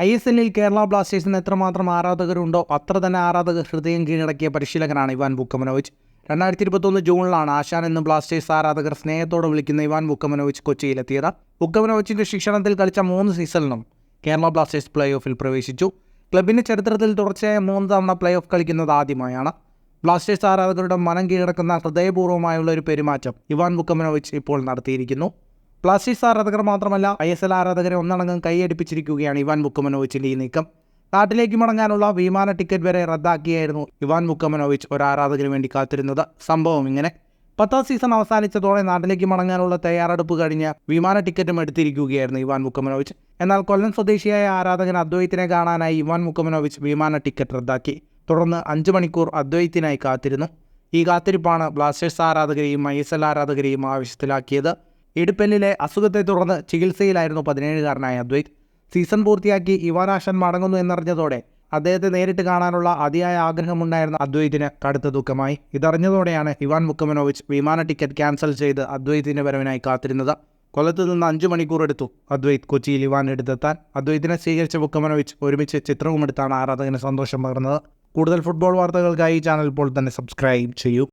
I S എല്ലിൽ കേരള ബ്ലാസ്റ്റേഴ്സിന് എത്രമാത്രം ആരാധകരുണ്ടോ അത്ര തന്നെ ആരാധകർ ഹൃദയം കീഴടക്കിയ പരിശീലകനാണ് ഇവാൻ ബുക്കമനോവിച്ച് രണ്ടായിരത്തി ഇരുപത്തൊന്ന് ജൂണിലാണ് ആശാൻ എന്ന് ബ്ലാസ്റ്റേഴ്സ് ആരാധകർ സ്നേഹത്തോടെ വിളിക്കുന്ന ഇവാൻ ബുക്കമനോവിച്ച് കൊച്ചിയിലെത്തിയത്. ബുക്കമനോവിച്ചിന്റെ ശിക്ഷണത്തിൽ കളിച്ച മൂന്ന് സീസണിലും കേരള ബ്ലാസ്റ്റേഴ്സ് പ്ലേ ഓഫിൽ പ്രവേശിച്ചു. ക്ലബിന്റെ ചരിത്രത്തിൽ തുടർച്ചയായ മൂന്ന് തവണ പ്ലേ ഓഫ് കളിക്കുന്നത് ആദ്യമായാണ്. ബ്ലാസ്റ്റേഴ്സ് ആരാധകരുടെ മനം കീഴടക്കുന്ന ഹൃദയപൂർവമായുള്ള ഒരു പെരുമാറ്റം ഇവാൻ ബുക്കമനോവിച്ച് ഇപ്പോൾ നടത്തിയിരിക്കുന്നു. ബ്ലാസ്റ്റേഴ്സ് ആരാധകർ മാത്രമല്ല ഐ എസ് എൽ ആരാധകരെ ഒന്നടങ്കം കൈയടിപ്പിച്ചിരിക്കുകയാണ് ഇവാൻ ബുക്കമനോവിച്ചിന്റെ ഈ നീക്കം. നാട്ടിലേക്ക് മടങ്ങാനുള്ള വിമാന ടിക്കറ്റ് വരെ റദ്ദാക്കിയായിരുന്നു ഇവാൻ ബുക്കമനോവിച്ച് ഒരു ആരാധകന് വേണ്ടി കാത്തിരുന്നത്. സംഭവം ഇങ്ങനെ. പത്താം സീസൺ അവസാനിച്ചതോടെ നാട്ടിലേക്ക് മടങ്ങാനുള്ള തയ്യാറെടുപ്പ് കഴിഞ്ഞ് വിമാന ടിക്കറ്റും എടുത്തിരിക്കുകയായിരുന്നു ഇവാൻ മുക്കമനോവിച്ച്. എന്നാൽ കൊല്ലം സ്വദേശിയായ ആരാധകൻ അദ്വൈത്തിനെ കാണാനായി ഇവാൻ മുക്കമനോവിച്ച് വിമാന ടിക്കറ്റ് റദ്ദാക്കി. തുടർന്ന് അഞ്ച് മണിക്കൂർ അദ്വൈത്തിനായി കാത്തിരുന്നു. ഈ കാത്തിരിപ്പാണ് ബ്ലാസ്റ്റേഴ്സ് ആരാധകരെയും ഐ എസ് എൽ ആരാധകരെയും ആവശ്യത്തിലാക്കിയത് ഇടുപ്പല്ലിലെ അസുഖത്തെ തുടർന്ന് ചികിത്സയിലായിരുന്നു പതിനേഴുകാരനായ അദ്വൈത്. സീസൺ പൂർത്തിയാക്കി ഇവാനാശൻ മടങ്ങുന്നു എന്നറിഞ്ഞതോടെ അദ്ദേഹത്തെ നേരിട്ട് കാണാനുള്ള അതിയായ ആഗ്രഹമുണ്ടായിരുന്ന അദ്വൈതിന് കടുത്ത ദുഃഖമായി. ഇതറിഞ്ഞതോടെയാണ് ഇവാൻ മുക്കമനോവിച്ച് വിമാന ടിക്കറ്റ് ക്യാൻസൽ ചെയ്ത് അദ്വൈതിന്റെ വരവിനായി കാത്തിരുന്നത്. കൊല്ലത്ത് നിന്ന് അഞ്ചു മണിക്കൂർ എടുത്തു അദ്വൈത് കൊച്ചിയിൽ ഇവാൻ എടുത്തെത്താൻ അദ്വൈതിനെ സ്വീകരിച്ച മുക്കമനോവിച്ച് ഒരുമിച്ച് ചിത്രവും എടുത്താണ് ആരാധകന് സന്തോഷം പകർന്നത്. കൂടുതൽ ഫുട്ബോൾ വാർത്തകൾക്കായി ചാനൽ ഇപ്പോൾ തന്നെ സബ്സ്ക്രൈബ് ചെയ്യൂ.